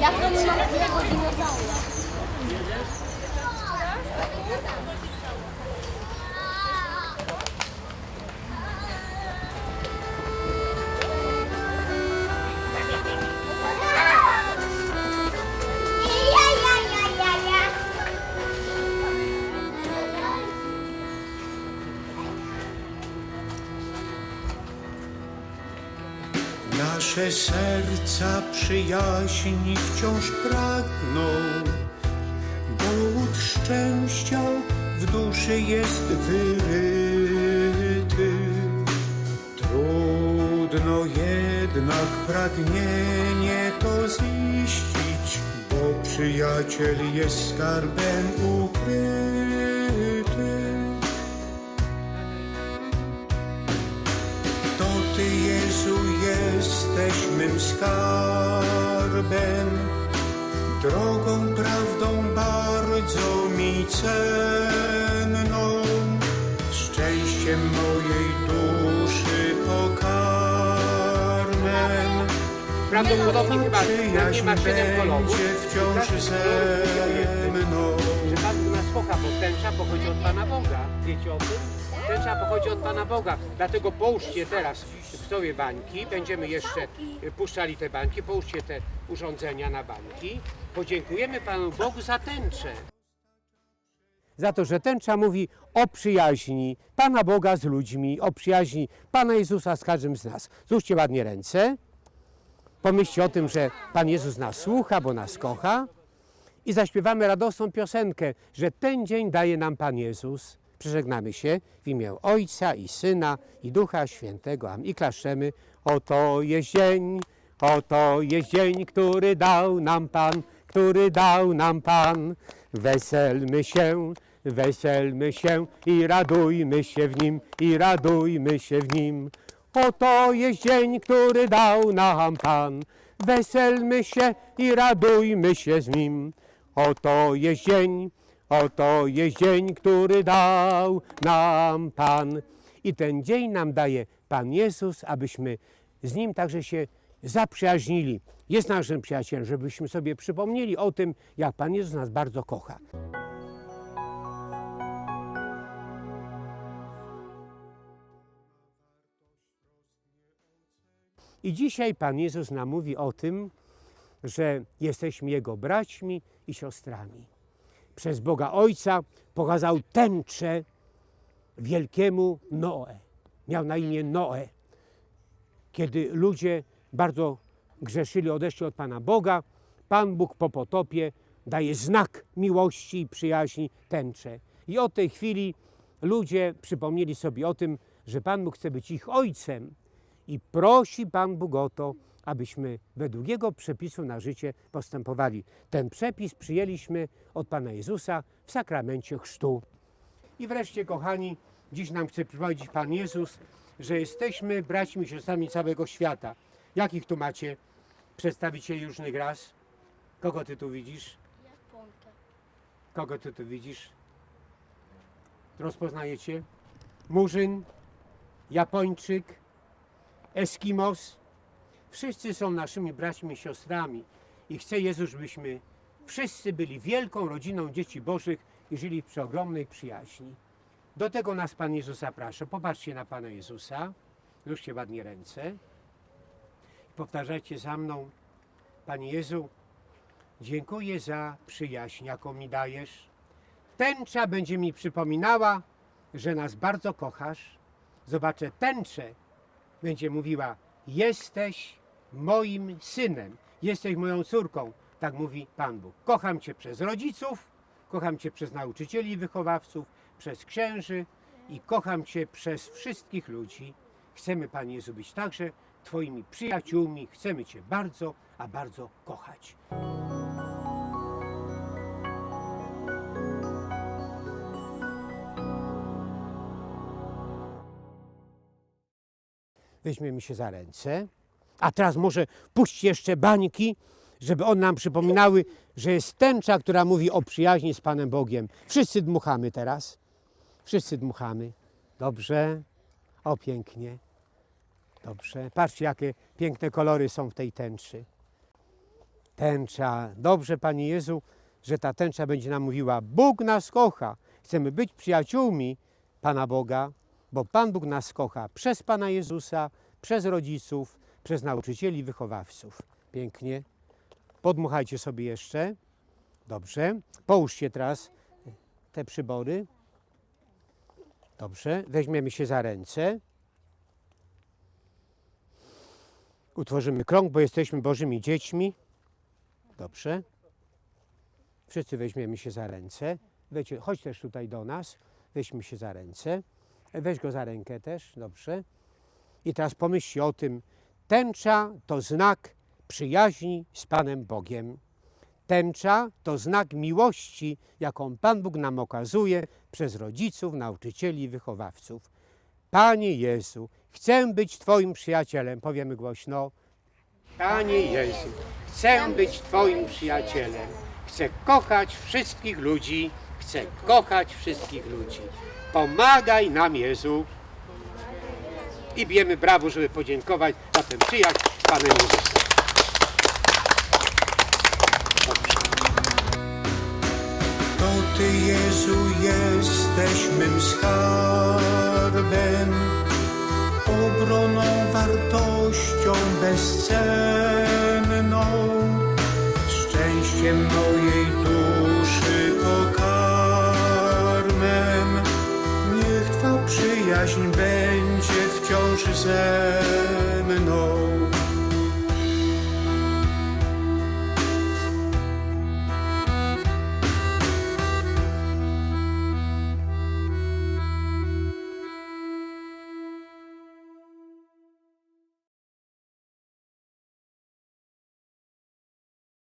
Jak to nie mamy Nasze serca przyjaźni wciąż pragną, Głód szczęścia w duszy jest wyryty. Trudno jednak pragnienie to ziścić, bo przyjaciel jest skarbem ukryty. Jesteś mym skarbem, drogą, prawdą bardzo mi cenną, szczęściem mojej duszy pokarmem. Prawdopodobnie chyba nie ma siedem kolorów. będzie wciąż ze mną. Że Pan nas kocha, bo tęcza pochodzi od Pana Boga. Wiecie o tym? Pochodzi od Pana Boga. Dlatego połóżcie teraz sobie bańki. Będziemy jeszcze y, puszczali te bańki. Połóżcie te urządzenia na bańki. Podziękujemy Panu Bogu za tęczę. Za to, że tęcza mówi o przyjaźni Pana Boga z ludźmi, o przyjaźni Pana Jezusa z każdym z nas. Złóżcie ładnie ręce. Pomyślcie o tym, że Pan Jezus nas słucha, bo nas kocha. I zaśpiewamy radosną piosenkę, że ten dzień daje nam Pan Jezus. Przeżegnamy się w imię Ojca i Syna i Ducha Świętego. Amen. I klaszczemy. Oto jest dzień, oto jest dzień, który dał nam Pan, który dał nam Pan. Weselmy się, weselmy się i radujmy się w nim, i radujmy się w nim. Oto jest dzień, który dał nam Pan. Weselmy się i radujmy się z nim. Oto jest dzień, oto jest dzień, który dał nam Pan. I ten dzień nam daje Pan Jezus, abyśmy z nim także się zaprzyjaźnili. Jest naszym przyjacielem, żebyśmy sobie przypomnieli o tym, jak Pan Jezus nas bardzo kocha. I dzisiaj Pan Jezus nam mówi o tym, że jesteśmy Jego braćmi i siostrami. Przez Boga Ojca pokazał tęczę wielkiemu Noe. Miał na imię Noe. Kiedy ludzie bardzo grzeszyli, odeszli od Pana Boga, Pan Bóg po potopie daje znak miłości i przyjaźni tęczę. I od tej chwili ludzie przypomnieli sobie o tym, że Pan Bóg chce być ich ojcem i prosi Pan Bóg o to, abyśmy według Jego przepisu na życie postępowali. Ten przepis przyjęliśmy od Pana Jezusa w sakramencie chrztu. I wreszcie, kochani, dziś nam chce przypomnieć Pan Jezus, że jesteśmy braćmi i siostrami całego świata. Jakich tu macie przedstawicieli różnych ras? Kogo ty tu widzisz? Kogo ty tu widzisz? Rozpoznajecie? Murzyn, Japończyk, Eskimos. Wszyscy są naszymi braćmi i siostrami i chce Jezus, żebyśmy wszyscy byli wielką rodziną dzieci Bożych i żyli w przeogromnej przyjaźni. Do tego nas Pan Jezus zaprasza. Popatrzcie na Pana Jezusa. Złóżcie ładnie ręce. Powtarzajcie za mną. Panie Jezu, dziękuję za przyjaźń, jaką mi dajesz. Tęcza będzie mi przypominała, że nas bardzo kochasz. Zobaczę tęczę, będzie mówiła: Jesteś moim synem, jesteś moją córką. Tak mówi Pan Bóg. Kocham Cię przez rodziców, kocham Cię przez nauczycieli i wychowawców, przez księży i kocham Cię przez wszystkich ludzi. Chcemy, Panie Jezu, być także Twoimi przyjaciółmi. Chcemy Cię bardzo, a bardzo kochać. Weźmiemy się za ręce. A teraz może puśćcie jeszcze bańki, żeby one nam przypominały, że jest tęcza, która mówi o przyjaźni z Panem Bogiem. Wszyscy dmuchamy teraz. Wszyscy dmuchamy. Dobrze. O, pięknie. Dobrze. Patrzcie, jakie piękne kolory są w tej tęczy. Tęcza. Dobrze, Panie Jezu, że ta tęcza będzie nam mówiła: Bóg nas kocha. Chcemy być przyjaciółmi Pana Boga, bo Pan Bóg nas kocha przez Pana Jezusa, przez rodziców, przez nauczycieli, wychowawców. Pięknie. Podmuchajcie sobie jeszcze. Dobrze. Połóżcie teraz te przybory. Dobrze. Weźmiemy się za ręce. Utworzymy krąg, bo jesteśmy Bożymi dziećmi. Dobrze. Wszyscy weźmiemy się za ręce. Weźcie, chodź też tutaj do nas. Weźmy się za ręce. Weź go za rękę też. Dobrze. I teraz pomyślcie o tym. Tęcza to znak przyjaźni z Panem Bogiem. Tęcza to znak miłości, jaką Pan Bóg nam okazuje przez rodziców, nauczycieli i wychowawców. Panie Jezu, chcę być Twoim przyjacielem. Powiemy głośno. Panie Jezu, chcę być Twoim przyjacielem. Chcę kochać wszystkich ludzi. Chcę kochać wszystkich ludzi. Pomagaj nam, Jezu. I bijemy brawo, żeby podziękować za ten przyjaźń z Panem Jezusem. To Ty, Jezu, jesteś mym skarbem, obroną, wartością bezcenną, szczęściem mojej duszy